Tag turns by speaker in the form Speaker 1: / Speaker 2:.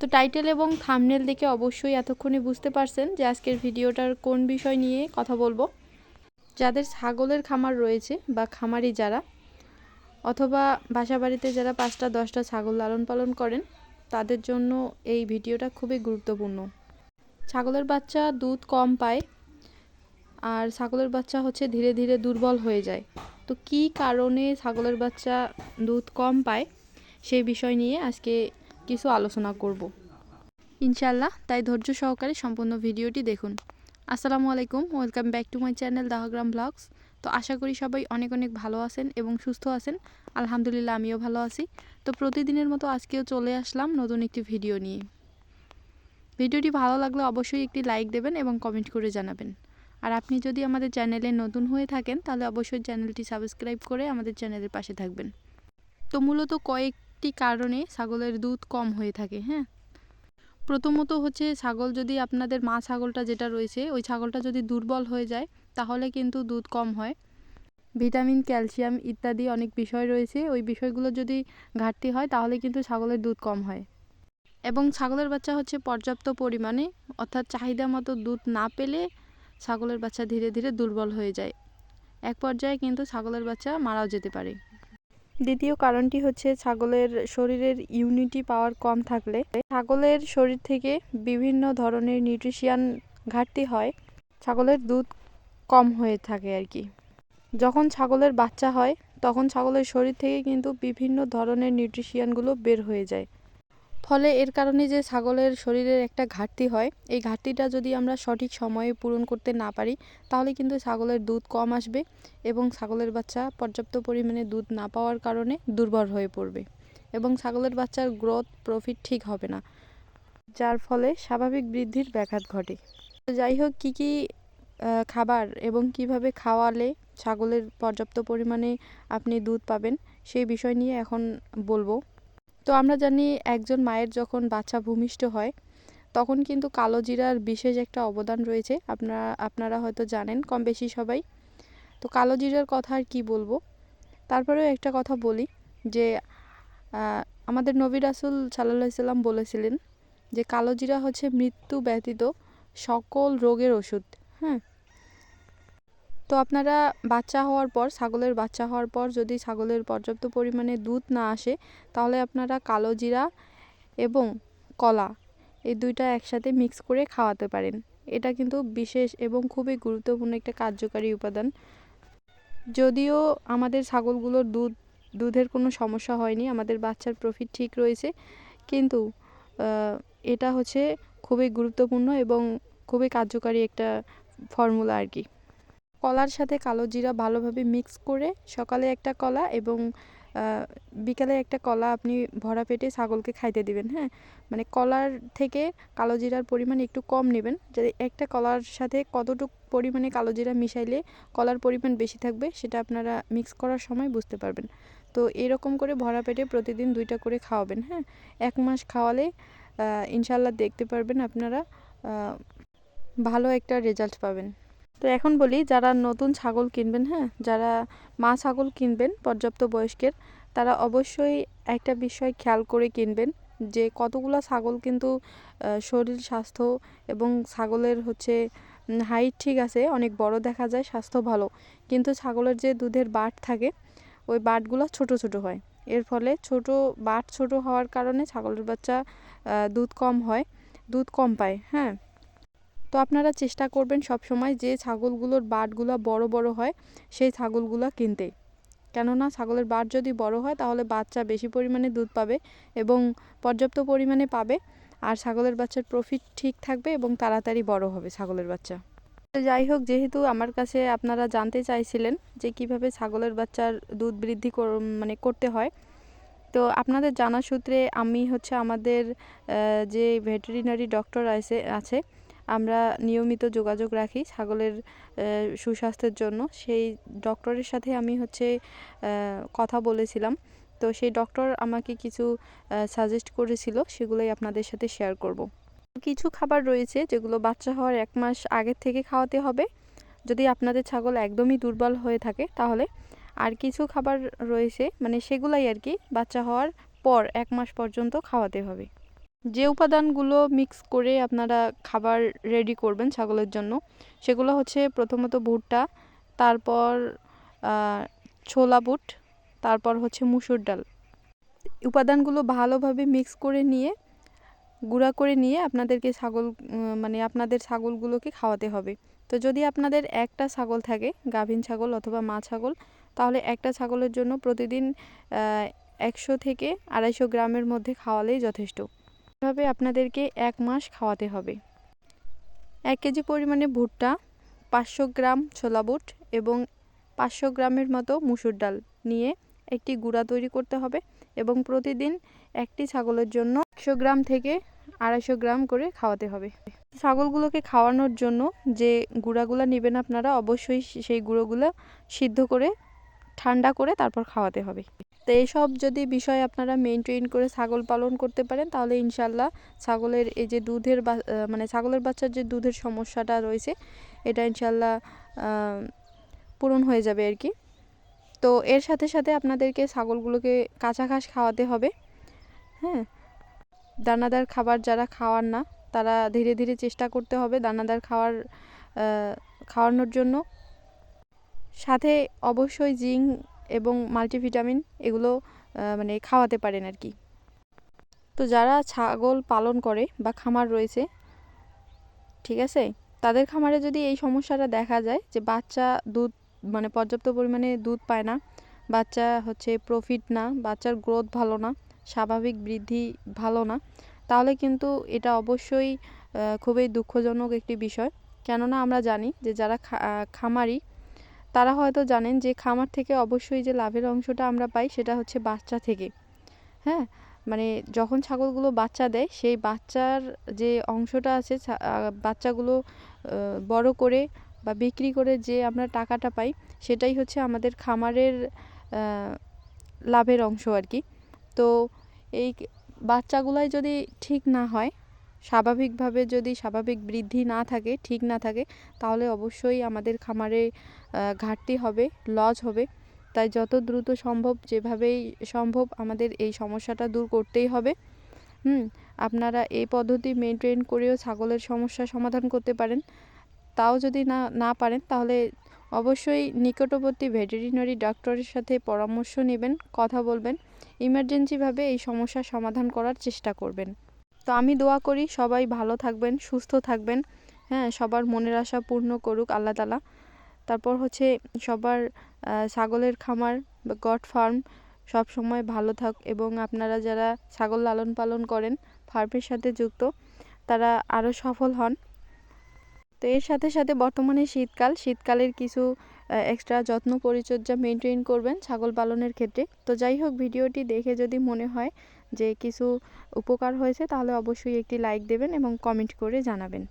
Speaker 1: তো টাইটেল এবং থামনেল দেখে অবশ্যই এতক্ষণে বুঝতে পারছেন যে আজকের ভিডিওটার কোন বিষয় নিয়ে কথা বলব। যাদের ছাগলের খামার রয়েছে বা খামারি যারা, অথবা বাসা বাড়িতে যারা পাঁচটা, দশটা ছাগল লালন পালন করেন, তাদের জন্য এই ভিডিওটা খুবই গুরুত্বপূর্ণ। ছাগলের বাচ্চা দুধ কম পায়, আর ছাগলের বাচ্চা হচ্ছে ধীরে ধীরে দুর্বল হয়ে যায়। তো কি কারণে ছাগলের বাচ্চা দুধ কম পায় সেই বিষয় নিয়ে আজকে কিছু আলোচনা করব। ইনশাল্লাহ তাই ধৈর্য সহকারে সম্পূর্ণ ভিডিওটি দেখুন। আসসালামু আলাইকুম, welcome back to my channel Dahagram blogs. তো আশা করি সবাই অনেক অনেক ভালো আছেন এবং সুস্থ আছেন। আলহামদুলিল্লাহ, আমিও ভালো আছি। তো প্রতিদিনের মতো আজকেও চলে আসলাম নতুন একটি ভিডিও নিয়ে। ভিডিওটি ভালো লাগলে অবশ্যই একটি লাইক দেবেন এবং কমেন্ট করে জানাবেন। আর আপনি যদি আমাদের চ্যানেলে নতুন হয়ে থাকেন, তাহলে অবশ্যই চ্যানেলটি সাবস্ক্রাইব করে আমাদের চ্যানেলের পাশে থাকবেন। তো মূলত কয়েকটি কারণে ছাগলের দুধ কম হয়ে থাকে হ্যাঁ? প্রথমত হচ্ছে ছাগল যদি আপনাদের মা ছাগলটা যেটা রয়েছে, ওই ছাগলটা যদি দুর্বল হয়ে যায়, তাহলে কিন্তু দুধ কম হয়। ভিটামিন, ক্যালসিয়াম ইত্যাদি অনেক বিষয় রয়েছে, ওই বিষয়গুলো যদি ঘাটতি হয়, তাহলে কিন্তু ছাগলের দুধ কম হয়। এবং ছাগলের বাচ্চা হচ্ছে পর্যাপ্ত পরিমাণে, অর্থাৎ চাহিদা মতো দুধ না পেলে ছাগলের বাচ্চা ধীরে ধীরে দুর্বল হয়ে যায়। এক পর্যায়ে কিন্তু ছাগলের বাচ্চা মারাও যেতে পারে। দ্বিতীয় কারণটি হচ্ছে ছাগলের শরীরের ইউনিটি পাওয়ার কম থাকলে। ছাগলের শরীর থেকে বিভিন্ন ধরনের নিউট্রিশিয়ান ঘাটতি হয়। ছাগলের দুধ কম হয়ে থাকে আর কি। যখন ছাগলের বাচ্চা হয়, তখন ছাগলের শরীর থেকে কিন্তু বিভিন্ন ধরনের নিউট্রিশিয়ানগুলো বের হয়ে যায়। ফলে এর কারণে যে ছাগলের শরীরের একটা ঘাটতি হয়, এই ঘাটতিটা যদি আমরা সঠিক সময়ে পূরণ করতে না পারি, তাহলে কিন্তু ছাগলের দুধ কম আসবে এবং ছাগলের বাচ্চা পর্যাপ্ত পরিমাণে দুধ না পাওয়ার কারণে দুর্বল হয়ে পড়বে এবং ছাগলের বাচ্চার গ্রোথ, প্রফিট ঠিক হবে না, যার ফলে স্বাভাবিক বৃদ্ধির ব্যাঘাত ঘটে। যাই হোক, কী কী খাবার এবং কীভাবে খাওয়ালে ছাগলের পর্যাপ্ত পরিমাণে আপনি দুধ পাবেন, সেই বিষয় নিয়ে এখন বলব। তো আমরা জানি একজন মায়ের যখন বাচ্চা ভূমিষ্ঠ হয়, তখন কিন্তু কালো জিরার বিশেষ একটা অবদান রয়েছে। আপনারা আপনারা হয়তো জানেন, কম বেশি সবাই। তো কালো জিরার কথা আর কী বলব? তারপরেও একটা কথা বলি, যে আমাদের নবী রাসুল সাল্লাহ সাল্লাম বলেছিলেন যে, কালো জিরা হচ্ছে মৃত্যু ব্যতীত সকল রোগের ওষুধ। হ্যাঁ তো আপনারা বাচ্চা হওয়ার পর, ছাগলের বাচ্চা হওয়ার পর যদি ছাগলের পর্যাপ্ত পরিমাণে দুধ না আসে, তাহলে আপনারা কালো জিরা এবং কলা এই দুইটা একসাথে মিক্স করে খাওয়াতে পারেন। এটা কিন্তু বিশেষ এবং খুবই গুরুত্বপূর্ণ একটা কার্যকারী উপাদান। যদিও আমাদের ছাগলগুলোর দুধ, দুধের কোনো সমস্যা হয়নি, আমাদের বাচ্চার প্রফিট ঠিক রয়েছে, কিন্তু এটা হচ্ছে খুবই গুরুত্বপূর্ণ এবং খুবই কার্যকারী একটা ফর্মুলা আর কি। কলার সাথে কালো জিরা ভালোভাবে মিক্স করে সকালে একটা কলা এবং বিকালে একটা কলা আপনি ভরা পেটে ছাগলকে খাইতে দিবেন হ্যাঁ? মানে কলার থেকে কালো জিরার পরিমাণ একটু কম নেবেন। যে একটা কলার সাথে কতটুকু পরিমাণে কালো জিরা মিশাইলে কলার পরিমাণ বেশি থাকবে সেটা আপনারা মিক্স করার সময় বুঝতে পারবেন। তো এরকম করে ভরা পেটে প্রতিদিন দুইটা করে খাওয়াবেন হ্যাঁ? এক মাস খাওয়ালে ইনশাল্লাহ দেখতে পারবেন আপনারা ভালো একটা রেজাল্ট পাবেন। তো এখন বলি, যারা নতুন ছাগল কিনবেন হ্যাঁ যারা মা ছাগল কিনবেন, পর্যাপ্ত বয়স্কের, তারা অবশ্যই একটা বিষয় খেয়াল করে কিনবেন যে কতগুলো ছাগল কিন্তু শরীর স্বাস্থ্য এবং ছাগলের হচ্ছে হাইট ঠিক আছে, অনেক বড় দেখা যায়, স্বাস্থ্য ভালো। কিন্তু ছাগলের যে দুধের বাট থাকে, ওই বাটগুলো ছোট ছোট হয়। এর ফলে ছোট, বাট ছোট হওয়ার কারণে ছাগলের বাচ্চা দুধ কম হয়, দুধ কম পায় হ্যাঁ। তো আপনারা চেষ্টা করবেন সব সময় যে ছাগলগুলোর বাটগুলো বড় বড় হয়, সেই ছাগলগুলো কিনতে। কেননা ছাগলের বাট যদি বড় হয়, তাহলে বাচ্চা বেশি পরিমাণে দুধ পাবে এবং পর্যাপ্ত পরিমাণে পাবে আর ছাগলের বাচ্চার প্রফিট ঠিক থাকবে এবং তাড়াতাড়ি বড় হবে ছাগলের বাচ্চা। যাই হোক, যেহেতু আমার কাছে আপনারা জানতে চাইছিলেন যে কীভাবে ছাগলের বাচ্চার দুধ বৃদ্ধি মানে করতে হয়, তো আপনাদের জানা সূত্রে আমি হচ্ছে আমাদের যে ভেটেরিনারি ডক্টর আছে আছে আমরা নিয়মিত যোগাযোগ রাখি ছাগলের সুস্বাস্থ্যের জন্য। সেই ডক্টরের সাথে আমি হচ্ছে কথা বলেছিলাম। তো সেই ডক্টর আমাকে কিছু সাজেস্ট করেছিল, সেগুলোই আপনাদের সাথে শেয়ার করব। কিছু খাবার রয়েছে যেগুলো বাচ্চা হওয়ার এক মাস আগের থেকে খাওয়াতে হবে। যদি আপনাদের ছাগল একদমই দুর্বল হয়ে থাকে, তাহলে আর কিছু খাবার রয়েছে মানে সেগুলাই আর কি বাচ্চা হওয়ার পর, এক মাস পর্যন্ত খাওয়াতে হবে। যে উপাদানগুলো মিক্স করে আপনারা খাবার রেডি করবেন ছাগলের জন্য, সেগুলো হচ্ছে প্রথমত ভুট্টা, তারপর ছোলা বুট, তারপর হচ্ছে মুসুর ডাল। উপাদানগুলো ভালোভাবে মিক্স করে নিয়ে, গুঁড়া করে নিয়ে আপনাদেরকে ছাগল মানে আপনাদের ছাগলগুলোকে খাওয়াতে হবে। তো যদি আপনাদের একটা ছাগল থাকে গাভীন ছাগল অথবা মা ছাগল, তাহলে একটা ছাগলের জন্য প্রতিদিন একশো থেকে আড়াইশো গ্রামের মধ্যে খাওয়ালেই যথেষ্ট। এভাবে আপনাদেরকে এক মাস খাওয়াতে হবে। এক কেজি পরিমাণে ভুট্টা, পাঁচশো গ্রাম ছোলা বুট এবং পাঁচশো গ্রামের মতো মুসুর ডাল নিয়ে একটি গুঁড়া তৈরি করতে হবে এবং প্রতিদিন একটি ছাগলের জন্য একশো গ্রাম থেকে আড়াইশো গ্রাম করে খাওয়াতে হবে। ছাগলগুলোকে খাওয়ানোর জন্য যে গুঁড়াগুলো নেবেন আপনারা, অবশ্যই সেই গুঁড়োগুলো সিদ্ধ করে ঠান্ডা করে তারপর খাওয়াতে হবে। তো এইসব যদি বিষয় আপনারা মেনটেন করে ছাগল পালন করতে পারেন, তাহলে ইনশাল্লাহ ছাগলের এই যে দুধের মানে ছাগলের বাচ্চার যে দুধের সমস্যাটা রয়েছে, এটা ইনশাল্লাহ পূরণ হয়ে যাবে আর কি। তো এর সাথে সাথে আপনাদেরকে ছাগলগুলোকে কাঁচা ঘাস খাওয়াতে হবে। হ্যাঁ? দানাদার খাবার যারা খাওয়ার না, তারা ধীরে ধীরে চেষ্টা করতে হবে দানাদার খাওয়ার খাওয়ানোর জন্য। সাথে অবশ্যই জিঙ্ক এবং মাল্টিভিটামিন এগুলো মানে খাওয়াতে পারেন আর কি। তো যারা ছাগল পালন করে বা খামার রয়েছে, ঠিক আছে? তাদের খামারে যদি এই সমস্যাটা দেখা যায় যে বাচ্চা দুধ মানে পর্যাপ্ত পরিমাণে দুধ পায় না, বাচ্চা হচ্ছে প্রফিট না, বাচ্চার গ্রোথ ভালো না, স্বাভাবিক বৃদ্ধি ভালো না, তাহলে কিন্তু এটা অবশ্যই খুবই দুঃখজনক একটি বিষয়। কেননা আমরা জানি যে যারা খামারি তারা হয়তো জানেন যে খামার থেকে অবশ্যই যে লাভের অংশটা আমরা পাই সেটা হচ্ছে বাচ্চা থেকে। হ্যাঁ? মানে যখন ছাগলগুলো বাচ্চা দেয়, সেই বাচ্চার যে অংশটা আছে বাচ্চাগুলো বড় করে বা বিক্রি করে যে আমরা টাকাটা পাই, সেটাই হচ্ছে আমাদের খামারের লাভের অংশ আর কি। তো এই বাচ্চাগুলাই যদি ঠিক না হয় স্বাভাবিকভাবে যদি স্বাভাবিক বৃদ্ধি না থাকে, ঠিক না থাকে, তাহলে অবশ্যই আমাদের খামারে ঘাটতি হবে লস হবে। তাই যত দ্রুত সম্ভব যেভাবেই সম্ভব আমাদের এই সমস্যাটা দূর করতেই হবে। হুম, আপনারা এই পদ্ধতি মেনটেন করেও ছাগলের সমস্যা সমাধান করতে পারেন। তাও যদি না না পারেন, তাহলে অবশ্যই নিকটবর্তী ভেটেরিনারি ডক্টরের সাথে পরামর্শ নেবেন, কথা বলবেন। ইমার্জেন্সিভাবে এই সমস্যার সমাধান করার চেষ্টা করবেন। তো আমি দোয়া করি সবাই ভালো থাকবেন, সুস্থ থাকবেন। হ্যাঁ সবার মনের আশা পূর্ণ করুক আল্লাহ তালা তারপর হচ্ছে সবার ছাগলের খামার বা গড ফার্ম সব সময় ভালো থাক এবং আপনারা যারা ছাগল লালন পালন করেন, ফার্মের সাথে যুক্ত, তারা আরও সফল হন। তো এর সাথে সাথে বর্তমানে শীতকাল, শীতকালের কিছু এক্সট্রা যত্ন পরিচর্যা মেনটেন করবেন ছাগল পালনের ক্ষেত্রে। তো যাই হোক, ভিডিওটি দেখে যদি মনে হয় যে কিছু উপকার হয়েছে তাহলে অবশ্যই একটি লাইক দেবেন এবং কমেন্ট করে জানাবেন।